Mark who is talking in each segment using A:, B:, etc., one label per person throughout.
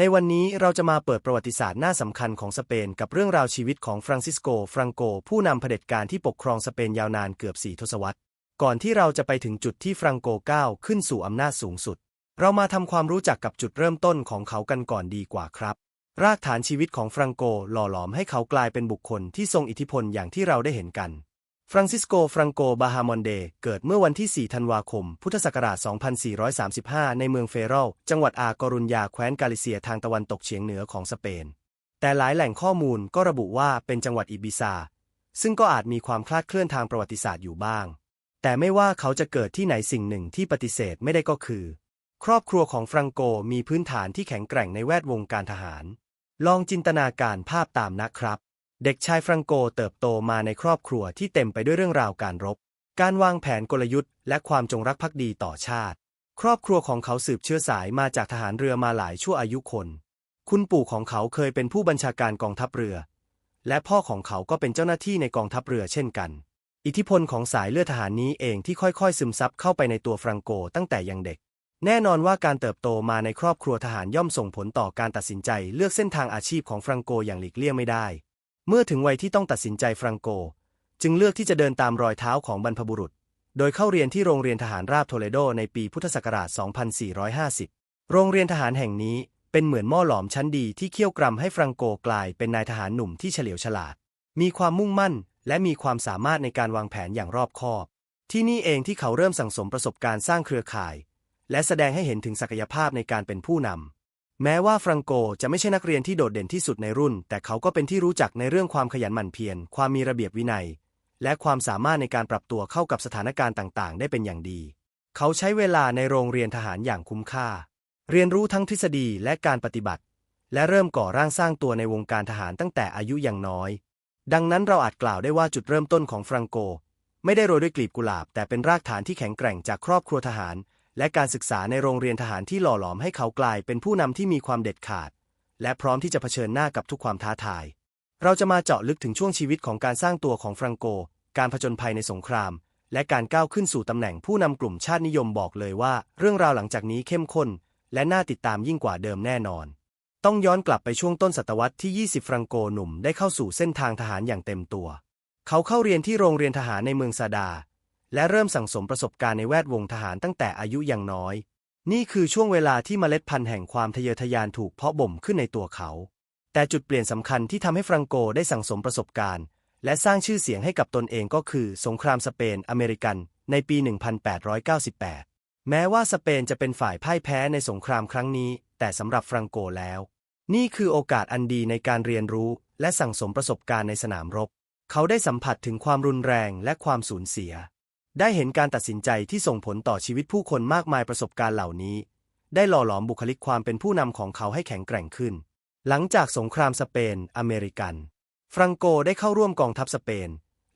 A: ในวันนี้เราจะมาเปิดประวัติศาสตร์หน้าสำคัญของสเปนกับเรื่องราวชีวิตของฟรานซิสโก ฟรังโก ผู้นำเผด็จการที่ปกครองสเปนยาวนานเกือบสี่ทศวรรษ ก่อนที่เราจะไปถึงจุดที่ฟรังโกก้าวขึ้นสู่อำนาจสูงสุด เรามาทำความรู้จักกับจุดเริ่มต้นของเขากันก่อนดีกว่าครับ รากฐานชีวิตของฟรังโกหล่อหลอมให้เขากลายเป็นบุคคลที่ทรงอิทธิพลอย่างที่เราได้เห็นกัน ฟรังซิสโก ฟรังโก บาฮามอนเด เกิดเมื่อวันที่ 4 ธันวาคม พุทธศักราช 2435 ในเมืองเฟรลจังหวัดอากรุญญา แคว้นกาลิเซียทางตะวันตกเฉียงเหนือของสเปน แต่หลายแหล่งข้อมูลก็ระบุว่าเป็นจังหวัดอิบิซา ซึ่งก็อาจมีความคลาดเคลื่อนทางประวัติศาสตร์อยู่บ้าง แต่ไม่ว่าเขาจะเกิดที่ไหนสิ่งหนึ่งที่ปฏิเสธไม่ได้ก็คือ ครอบครัวของฟรังโกมีพื้นฐานที่แข็งแกร่งในแวดวงการทหาร ลองจินตนาการภาพตามนะครับ เด็กชายฟรังโกเติบโตมาในครอบครัวที่เต็มไปด้วยเรื่องราวการรบ การวางแผนกลยุทธ์และความจงรักภักดีต่อชาติ ครอบครัวของเขาสืบเชื้อสายมาจากทหารเรือมาหลายชั่วอายุคน คุณปู่ของเขาเคยเป็นผู้บัญชาการกองทัพเรือ และพ่อของเขาก็เป็นเจ้าหน้าที่ในกองทัพเรือเช่นกัน อิทธิพลของสายเลือดทหารนี้เองที่ค่อยๆ ซึมซับเข้าไปในตัวฟรังโกตั้งแต่ยังเด็ก แน่นอนว่าการเติบโตมาในครอบครัวทหารย่อมส่งผลต่อการตัดสินใจ เลือกเส้นทางอาชีพของฟรังโกอย่างหลีกเลี่ยงไม่ได้ เมื่อถึงวัยที่ต้องตัดสินใจฟรังโก จึงเลือกที่จะเดินตามรอยเท้าของบรรพบุรุษ โดยเข้าเรียนที่โรงเรียนทหารราบโทเลโดในปีพุทธศักราช 2450 โรงเรียนทหารแห่งนี้เป็นเหมือนหม้อหลอมชั้นดีที่เคี่ยวกรำให้ฟรังโกกลายเป็นนายทหารหนุ่มที่เฉลียวฉลาด มีความมุ่งมั่น และมีความสามารถในการวางแผนอย่างรอบคอบ ที่นี่เองที่เขาเริ่มสั่งสมประสบการณ์สร้างเครือข่าย และแสดงให้เห็นถึงศักยภาพในการเป็นผู้นำ แม้ว่าฟรังโกจะไม่ใช่นักเรียนที่โดดเด่นที่สุดในรุ่น แต่เขาก็เป็นที่รู้จักในเรื่องความขยันหมั่นเพียร ความมีระเบียบวินัย และความสามารถในการปรับตัวเข้ากับสถานการณ์ต่าง ๆ ได้เป็นอย่างดี เขาใช้เวลาในโรงเรียนทหารอย่างคุ้มค่า เรียนรู้ทั้งทฤษฎีและการปฏิบัติ และเริ่มก่อร่างสร้างตัวในวงการทหารตั้งแต่อายุยังน้อย ดังนั้นเราอาจกล่าวได้ว่าจุดเริ่มต้นของฟรังโก ไม่ได้โรยด้วยกลีบกุหลาบ แต่เป็นรากฐานที่แข็งแกร่งจากครอบครัวทหาร และการศึกษาในโรงเรียนทหารที่หล่อหลอมให้เขากลายเป็นผู้นำที่มีความเด็ดขาด และพร้อมที่จะเผชิญหน้ากับทุกความท้าทาย เราจะมาเจาะลึกถึงช่วงชีวิตของการสร้างตัวของฟรังโก การผจญภัยในสงคราม และการก้าวขึ้นสู่ตำแหน่งผู้นำกลุ่มชาตินิยมบอกเลยว่า เรื่องราวหลังจากนี้เข้มข้น และน่าติดตามยิ่งกว่าเดิมแน่นอน ต้องย้อนกลับไปช่วงต้นศตวรรษที่ 20 ฟรังโกหนุ่มได้เข้าสู่เส้นทางทหารอย่างเต็มตัว เขาเข้าเรียนที่โรงเรียนทหารในเมืองซาดา และเริ่มสั่งสมประสบการณ์ในแวดวงทหารตั้งแต่อายุยังน้อย นี่คือช่วงเวลาที่เมล็ดพันธุ์แห่งความทะเยอทะยานถูกเพาะบ่มขึ้นในตัวเขา แต่จุดเปลี่ยนสำคัญที่ทำให้ฟรังโกได้สั่งสมประสบการณ์ และสร้างชื่อเสียงให้กับตนเองก็คือ สงครามสเปนอเมริกัน ในปี 1898 แม้ว่าสเปนจะเป็นฝ่ายพ่ายแพ้ในสงครามครั้งนี้ แต่สำหรับฟรังโกแล้ว นี่คือโอกาสอันดีในการเรียนรู้ และสั่งสมประสบการณ์ในสนามรบ เขาได้สัมผัสถึงความรุนแรงและความสูญเสีย ได้เห็นการตัดสินใจที่ส่งผลต่อชีวิตผู้คนมากมายประสบการณ์เหล่านี้ ได้หล่อหลอมบุคลิกความเป็นผู้นำของเขาให้แข็งแกร่งขึ้น หลังจากสงครามสเปน อเมริกัน ฟรังโกได้เข้าร่วมกองทัพสเปน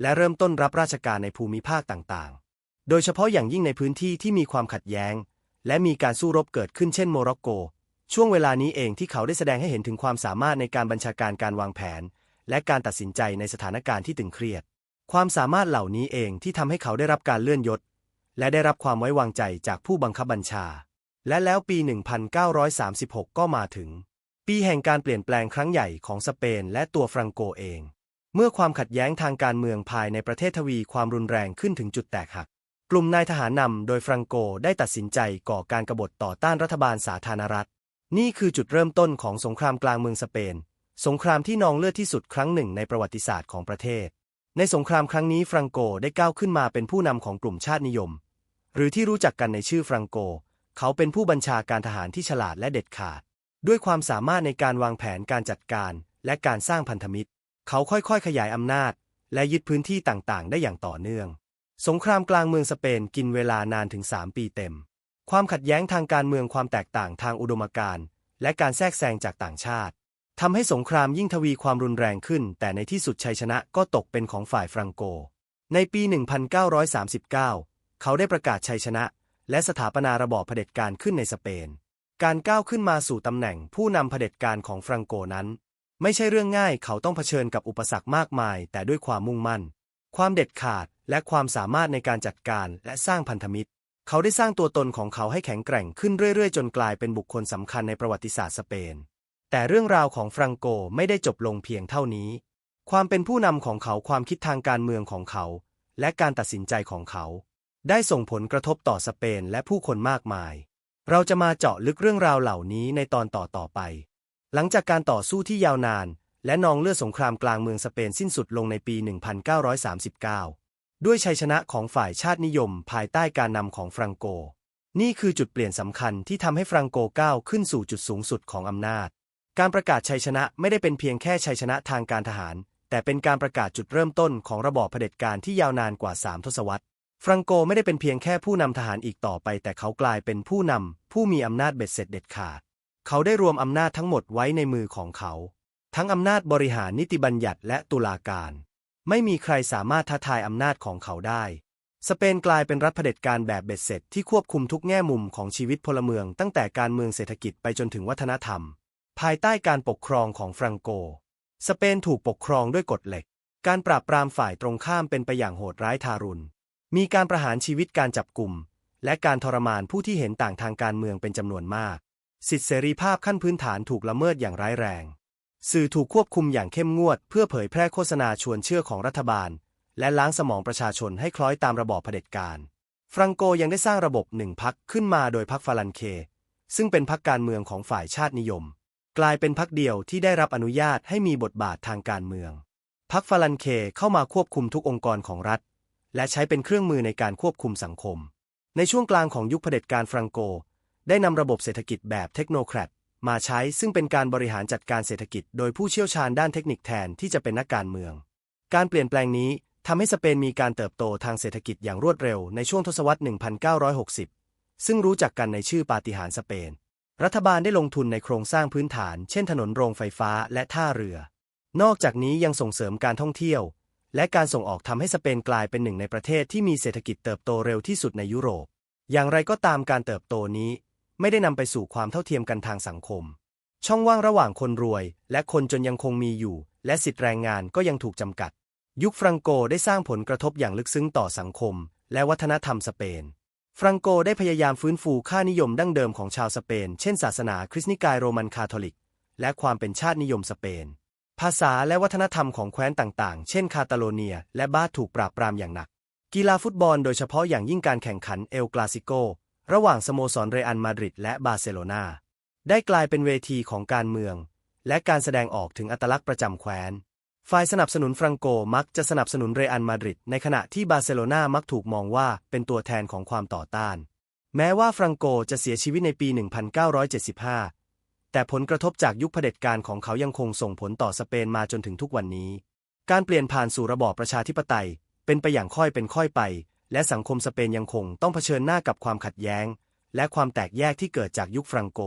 A: และเริ่มต้นรับราชการในภูมิภาคต่างๆ โดยเฉพาะอย่างยิ่งในพื้นที่ที่มีความขัดแย้ง และมีการสู้รบเกิดขึ้นเช่นโมร็อกโก ช่วงเวลานี้เองที่เขาได้แสดงให้เห็นถึงความสามารถในการบัญชาการการวางแผน และการตัดสินใจในสถานการณ์ที่ตึงเครียด ความสามารถเหล่านี้เองที่ทำให้เขาได้รับการเลื่อนยศ และได้รับความไว้วางใจจากผู้บังคับบัญชา และแล้วปี 1936 ก็มาถึง ปีแห่งการเปลี่ยนแปลงครั้งใหญ่ของสเปนและตัวฟรังโกเอง เมื่อความขัดแย้งทางการเมืองภายในประเทศทวีความรุนแรงขึ้นถึงจุดแตกหัก กลุ่มนายทหารนำโดยฟรังโกได้ตัดสินใจก่อการกบฏต่อต้านรัฐบาลสาธารณรัฐ นี่คือจุดเริ่มต้นของสงครามกลางเมืองสเปน สงครามที่นองเลือดที่สุดครั้งหนึ่งในประวัติศาสตร์ของประเทศ ในสงครามครั้งนี้ฟรังโกได้ก้าวขึ้นมาเป็นผู้นำของกลุ่มชาตินิยม หรือที่รู้จักกันในชื่อฟรังโก เขาเป็นผู้บัญชาการทหารที่ฉลาดและเด็ดขาด ด้วยความสามารถในการวางแผนการจัดการ และการสร้างพันธมิตร เขาค่อยๆ ขยายอำนาจ และยึดพื้นที่ต่างๆ ได้อย่างต่อเนื่อง สงครามกลางเมืองสเปนกินเวลานานถึง 3 ปีเต็ม ความขัดแย้งทางการเมืองความแตกต่างทางอุดมการณ์ และการแทรกแซงจากต่างชาติ ทำให้สงครามยิ่งทวีความรุนแรงขึ้น แต่ในที่สุดชัยชนะก็ตกเป็นของฝ่ายฟรังโก ในปี 1939 เขาได้ประกาศชัยชนะ และสถาปนาระบอบเผด็จการขึ้นในสเปน การก้าวขึ้นมาสู่ตำแหน่งผู้นำเผด็จการของฟรังโกนั้น ไม่ใช่เรื่องง่ายเขาต้องเผชิญกับอุปสรรคมากมาย แต่ด้วยความมุ่งมั่น ความเด็ดขาดและความสามารถในการจัดการและสร้างพันธมิตร เขาได้สร้างตัวตนของเขาให้แข็งแกร่งขึ้นเรื่อยๆ จนกลายเป็นบุคคลสำคัญในประวัติศาสตร์สเปน แต่เรื่องราวของฟรังโกไม่ได้จบลงเพียงเท่านี้ ความเป็นผู้นำของเขาความคิดทางการเมืองของเขา และการตัดสินใจของเขา ได้ส่งผลกระทบต่อสเปนและผู้คนมากมาย เราจะมาเจาะลึกเรื่องราวเหล่านี้ในตอนต่อต่อไป หลังจากการต่อสู้ที่ยาวนาน และนองเลือดสงครามกลางเมืองสเปนสิ้นสุดลงในปี 1939 ด้วยชัยชนะของฝ่ายชาตินิยม ภายใต้การนำของฟรังโก นี่คือจุดเปลี่ยนสำคัญที่ทำให้ฟรังโกก้าวขึ้นสู่จุดสูงสุดของอำนาจ การประกาศชัยชนะไม่ได้เป็นเพียงแค่ชัยชนะทางการทหาร แต่เป็นการประกาศจุดเริ่มต้นของระบอบเผด็จการที่ยาวนานกว่า3ทศวรรษ ฟรังโกไม่ได้เป็นเพียงแค่ผู้นำทหารอีกต่อไป แต่เขากลายเป็นผู้นำผู้มีอำนาจเบ็ดเสร็จเด็ดขาด เขาได้รวมอำนาจทั้งหมดไว้ในมือของเขา ทั้งอำนาจบริหารนิติบัญญัติและตุลาการ ไม่มีใครสามารถท้าทายอำนาจของเขาได้ สเปนกลายเป็นรัฐเผด็จการแบบเบ็ดเสร็จที่ควบคุมทุกแง่มุมของชีวิตพลเมือง ตั้งแต่การเมืองเศรษฐกิจไปจนถึงวัฒนธรรม ภายใต้การปกครองของฟรังโก สเปนถูกปกครองด้วยกฎเหล็ก การปราบปรามฝ่ายตรงข้ามเป็นไปอย่างโหดร้ายทารุณ มีการประหารชีวิตการจับกลุ่ม และการทรมานผู้ที่เห็นต่างทางการเมืองเป็นจำนวนมาก สิทธิเสรีภาพขั้นพื้นฐานถูกละเมิดอย่างร้ายแรง สื่อถูกควบคุมอย่างเข้มงวด เพื่อเผยแพร่โฆษณาชวนเชื่อของรัฐบาล และล้างสมองประชาชนให้คล้อยตามระบอบเผด็จการ ฟรังโกยังได้สร้างระบบหนึ่งพักขึ้นมาโดยพักฟาลันเค ซึ่งเป็นพักการเมืองของฝ่ายชาตินิยม กลายเป็นพักเดียวที่ได้รับอนุญาตให้มีบทบาททางการเมืองพักฟาลันเคเข้ามาควบคุมทุกองค์กรของรัฐ และใช้เป็นเครื่องมือในการควบคุมสังคม ในช่วงกลางของยุคเผด็จการฟรังโก ได้นำระบบเศรษฐกิจแบบเทคโนแครตมาใช้ซึ่งเป็นการบริหารจัดการเศรษฐกิจ โดยผู้เชี่ยวชาญด้านเทคนิคแทนที่จะเป็นนักการเมือง การเปลี่ยนแปลงนี้ทำให้สเปนมีการเติบโตทางเศรษฐกิจอย่างรวดเร็วในช่วงทศวรรษ 1960 ซึ่งรู้จักกันในชื่อปาฏิหาริย์สเปน รัฐบาลได้ลงทุนในโครงสร้างพื้นฐาน เช่นถนนโรงไฟฟ้าและท่าเรือ นอกจากนี้ยังส่งเสริมการท่องเที่ยว และการส่งออกทำให้สเปนกลายเป็นหนึ่งในประเทศที่มีเศรษฐกิจเติบโตเร็วที่สุดในยุโรป อย่างไรก็ตามการเติบโตนี้ ไม่ได้นำไปสู่ความเท่าเทียมกันทางสังคม ช่องว่างระหว่างคนรวย และคนจนยังคงมีอยู่ และสิทธิแรงงานก็ยังถูกจำกัด ยุคฟรังโกได้สร้างผลกระทบอย่างลึกซึ้งต่อสังคม และวัฒนธรรมสเปน ฟรังโกได้พยายามฟื้นฟูค่านิยมดั้งเดิมของชาวสเปน เช่นศาสนาคริสต์นิกายโรมันคาทอลิก และความเป็นชาตินิยมสเปน ภาษาและวัฒนธรรมของแคว้นต่างๆ เช่นคาตาโลเนีย และบาสถูกปราบปรามอย่างหนัก กีฬาฟุตบอลโดยเฉพาะอย่างยิ่งการแข่งขันเอลกลาซิโก ระหว่างสโมสรเรอัลมาดริดและบาร์เซโลนาได้กลายเป็นเวทีของการเมือง และการแสดงออกถึงอัตลักษณ์ประจำแคว้น ฝ่ายสนับสนุนฟรังโกมักจะสนับสนุนเรอัลมาดริดในขณะที่บาร์เซโลนามักถูกมองว่าเป็นตัวแทนของความต่อต้าน แม้ว่าฟรังโกจะเสียชีวิตในปี 1975 แต่ผลกระทบจากยุคเผด็จการของเขายังคงส่งผลต่อสเปนมาจนถึงทุกวันนี้ การเปลี่ยนผ่านสู่ระบอบประชาธิปไตย เป็นไปอย่างค่อยเป็นค่อยไป และสังคมสเปนยังคงต้องเผชิญหน้ากับความขัดแย้ง และความแตกแยกที่เกิดจากยุคฟรังโก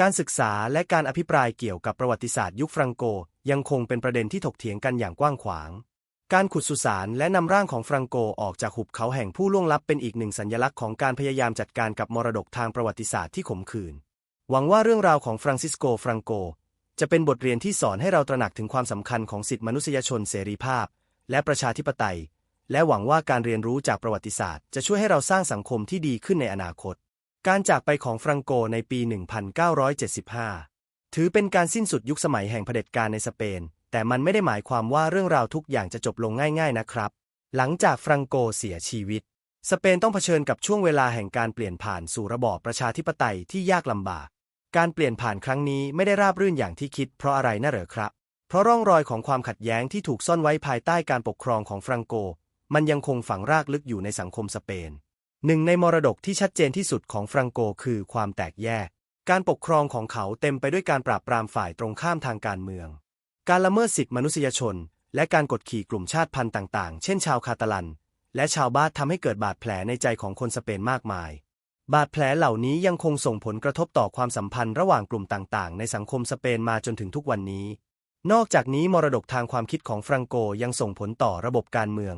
A: การศึกษาและการอภิปรายเกี่ยวกับประวัติศาสตร์ยุคฟรังโก ยังคงเป็นประเด็นที่ถกเถียงกันอย่างกว้างขวาง การขุดสุสานและนำร่างของฟรังโกออกจากหุบเขาแห่งผู้ล่วงลับเป็นอีกหนึ่งสัญลักษณ์ของการพยายามจัดการกับมรดกทางประวัติศาสตร์ที่ขมขื่น หวังว่าเรื่องราวของฟรังซิสโก ฟรังโก จะเป็นบทเรียนที่สอนให้เราตระหนักถึงความสำคัญของสิทธิมนุษยชนเสรีภาพ และประชาธิปไตย และหวังว่าการเรียนรู้จากประวัติศาสตร์ จะช่วยให้เราสร้างสังคมที่ดีขึ้นในอนาคต การจากไปของฟรังโกในปี 1975 ถือเป็นการสิ้นสุดยุคสมัยแห่งเผด็จการในสเปน แต่มันไม่ได้หมายความว่าเรื่องราวทุกอย่างจะจบลงง่าย ๆนะครับ หลังจากฟรังโกเสียชีวิต สเปนต้องเผชิญกับช่วงเวลาแห่งการเปลี่ยนผ่านสู่ระบอบประชาธิปไตยที่ยากลำบาก การเปลี่ยนผ่านครั้งนี้ไม่ได้ราบรื่นอย่างที่คิด เพราะอะไรน่ะเหรอครับ เพราะร่องรอยของความขัดแย้งที่ถูกซ่อนไว้ภายใต้การปกครองของฟรังโก มันยังคงฝังรากลึกอยู่ในสังคมสเปนหนึ่งในมรดกที่ชัดเจนที่สุดของฟรังโกคือความแตกแยก การปกครองของเขาเต็มไปด้วยการปราบปรามฝ่ายตรงข้ามทางการเมือง การละเมิดสิทธิมนุษยชน และการกดขี่กลุ่มชาติพันธุ์ต่าง ๆ เช่นชาวคาตาลัน และชาวบาสทำให้เกิดบาดแผลในใจของคนสเปนมากมาย บาดแผลเหล่านี้ยังคงส่งผลกระทบต่อความสัมพันธ์ระหว่างกลุ่มต่าง ๆ ในสังคมสเปนมาจนถึงทุกวันนี้ นอกจากนี้มรดกทางความคิดของฟรังโกยังส่งผลต่อระบบการเมือง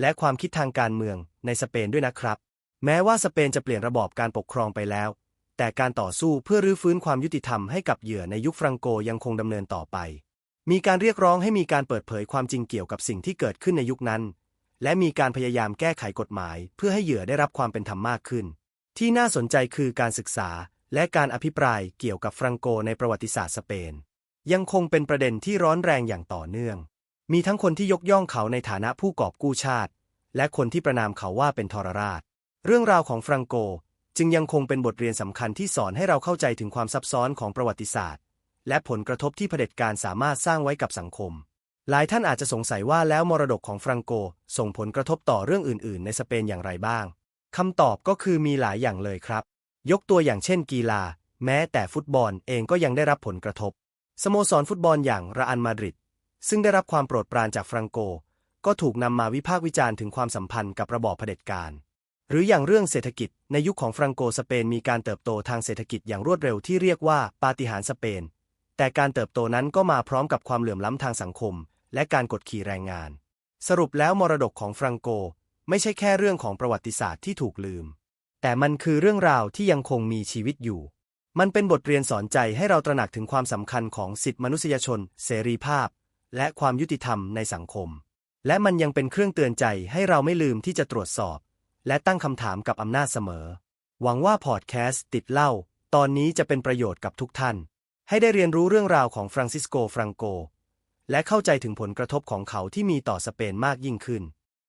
A: และความคิดทางการเมืองในสเปนด้วยนะครับ แม้ว่าสเปนจะเปลี่ยนระบอบการปกครองไปแล้ว แต่การต่อสู้เพื่อรื้อฟื้นความยุติธรรมให้กับเหยื่อในยุคฟรังโกยังคงดำเนินต่อไป มีการเรียกร้องให้มีการเปิดเผยความจริงเกี่ยวกับสิ่งที่เกิดขึ้นในยุคนั้น และมีการพยายามแก้ไขกฎหมาย เพื่อให้เหยื่อได้รับความเป็นธรรมมากขึ้น ที่น่าสนใจคือการศึกษา และการอภิปรายเกี่ยวกับฟรังโกในประวัติศาสตร์สเปน ยังคงเป็นประเด็นที่ร้อนแรงอย่างต่อเนื่อง มีทั้งคนที่ยกย่องเขาในฐานะผู้กอบกู้ชาติ และคนที่ประนามเขาว่าเป็นทรราช เรื่องราวของฟรังโก จึงยังคงเป็นบทเรียนสำคัญที่สอนให้เราเข้าใจถึงความซับซ้อนของประวัติศาสตร์ และผลกระทบที่เผด็จการสามารถสร้างไว้กับสังคม หลายท่านอาจจะสงสัยว่าแล้วมรดกของฟรังโกส่งผลกระทบต่อเรื่องอื่น ๆ ในสเปนอย่างไรบ้างคำตอบก็คือมีหลายอย่างเลยครับ ยกตัวอย่างเช่นกีฬา แม้แต่ฟุตบอลเองก็ยังได้รับผลกระทบ สโมสรฟุตบอลอย่างระอันมาดริดซึ่งได้รับความโปรดปรานจากฟรังโก ก็ถูกนำมาวิพากษ์วิจารณ์ถึงความสัมพันธ์กับระบอบเผด็จการ หรืออย่างเรื่องเศรษฐกิจ ในยุคของฟรังโกสเปนมีการเติบโตทางเศรษฐกิจอย่างรวดเร็วที่เรียกว่าปาฏิหาริย์สเปน แต่การเติบโตนั้นก็มาพร้อมกับความเหลื่อมล้ำทางสังคม และการกดขี่แรงงาน สรุปแล้วมรดกของฟรังโก ไม่ใช่แค่เรื่องของประวัติศาสตร์ที่ถูกลืม แต่มันคือเรื่องราวที่ยังคงมีชีวิตอยู่ มันเป็นบทเรียนสอนใจให้เราตระหนักถึงความสำคัญของสิทธิมนุษยชน เสรีภาพ และความยุติธรรมในสังคม และมันยังเป็นเครื่องเตือนใจให้เราไม่ลืมที่จะตรวจสอบ และตั้งคำถามกับอำนาจเสมอ หวังว่าพอดแคสต์ติดเล่า ตอนนี้จะเป็นประโยชน์กับทุกท่าน ให้ได้เรียนรู้เรื่องราวของฟรังซิสโก ฟรังโก และเข้าใจถึงผลกระทบของเขาที่มีต่อสเปนมากยิ่งขึ้น